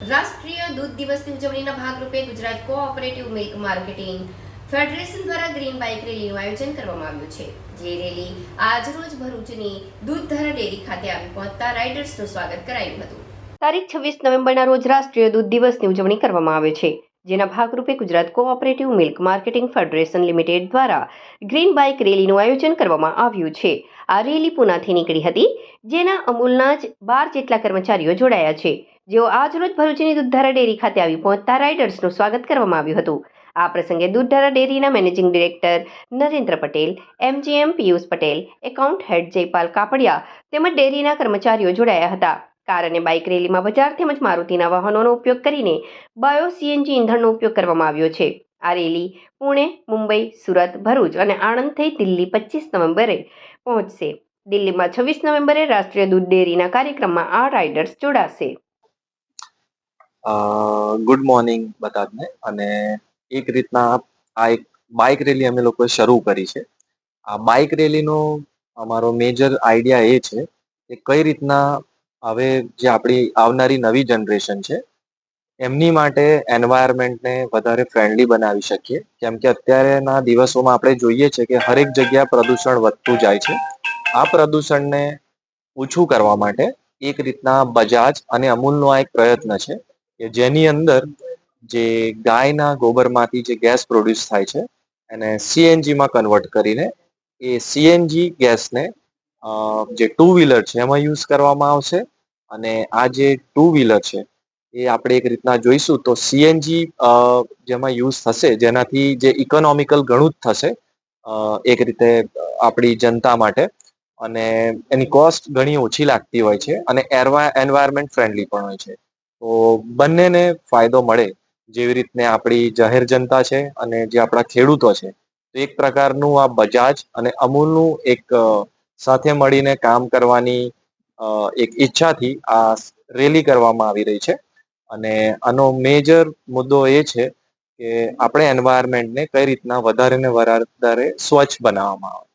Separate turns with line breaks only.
રાષ્ટ્રીય દૂધ દિવસની ઉજવણીના ભાગરૂપે Gujarat cooperative milk marketing federation દ્વારા ગ્રીન બાઇક રેલીનું આયોજન કરવામાં આવ્યું છે. જે રેલી આજરોજ ભરૂચની દૂધધારા ડેરી ખાતે આવી પહોંચતા રાઇડર્સનું સ્વાગત કરાયું હતું. તારીખ છવ્વીસ નવેમ્બરના રોજ રાષ્ટ્રીય દૂધ દિવસની ઉજવણી કરવામાં આવે છે. જેના ભાગરૂપે Gujarat cooperative milk marketing federation limited દ્વારા ગ્રીન બાઇક રેલીનું આયોજન કરવામાં આવ્યું છે. આ રેલી પુનાથી નીકળી હતી, જેના અમૂલના જ બાર જેટલા કર્મચારીઓ જોડાયા છે. જેઓ આજરોજ ભરૂચની દૂધધારા ડેરી ખાતે આવી પહોંચતા રાઇડર્સનું સ્વાગત કરવામાં આવ્યું હતું. આ પ્રસંગે દૂધધારા ડેરીના managing director Narendra Patel, MGM Piyush Patel, account head Jaypal Kapadia તેમજ ડેરીના કર્મચારીઓ જોડાયા હતા. કાર અને બાઇક રેલીમાં બજાર તેમજ મારુતિના વાહનોનો ઉપયોગ કરીને બાયો સીએનજી ઇંધણનો ઉપયોગ કરવામાં આવ્યો છે. આ રેલી પુણે, મુંબઈ, સુરત, ભરૂચ અને આણંદ થઈ દિલ્હી પચીસ નવેમ્બરે પહોંચશે. દિલ્હીમાં છવ્વીસ નવેમ્બરે રાષ્ટ્રીય દૂધ ડેરીના કાર્યક્રમમાં આ રાઇડર્સ જોડાશે.
ગુડ મોર્નિંગ બધાને. અને એક રીતના આ એક બાઇક રેલી અમે લોકોએ શરૂ કરી છે. આ બાઇક રેલીનો અમારો મેજર આઈડિયા એ છે કે કઈ રીતના હવે જે આપણી આવનારી નવી જનરેશન છે, એમની માટે એન્વાયરમેન્ટને વધારે ફ્રેન્ડલી બનાવી શકીએ. કેમ કે અત્યારેના દિવસોમાં આપણે જોઈએ છે કે હરેક જગ્યા પ્રદૂષણ વધતું જાય છે. આ પ્રદૂષણને ઓછું કરવા માટે એક રીતના બજાજ અને અમૂલનો આ એક પ્રયત્ન છે. કે જેની અંદર જે ગાયના ગોબરમાંથી જે ગેસ પ્રોડ્યુસ થાય છે, એને સીએનજીમાં કન્વર્ટ કરીને એ સીએનજી ગેસને જે ટુ વ્હીલર છે એમાં યુઝ કરવામાં આવશે. અને આ જે ટુ વ્હીલર છે, એ આપણે એક રીતના જોઈશું તો સીએનજી જેમાં યુઝ થશે, જેનાથી જે ઇકોનોમિકલ ઘણું જ થશે એક રીતે આપણી જનતા માટે. અને એની કોસ્ટ ઘણી ઓછી લાગતી હોય છે અને એન્વાયરમેન્ટ ફ્રેન્ડલી પણ હોય છે. તો બંનેને ફાયદો મળે જેવી રીતને આપણી જાહેર જનતા છે અને જે આપણા ખેડૂતો છે. તો એક પ્રકારનું આ બજાજ અને અમૂલનું એક સાથે મળીને કામ કરવાની એક ઈચ્છાથી આ રેલી કરવામાં આવી રહી છે. અને આનો મેજર મુદ્દો એ છે કે આપણે એન્વાયરમેન્ટને કઈ રીતના વધારે ને વધારે સ્વચ્છ બનાવવામાં આવે.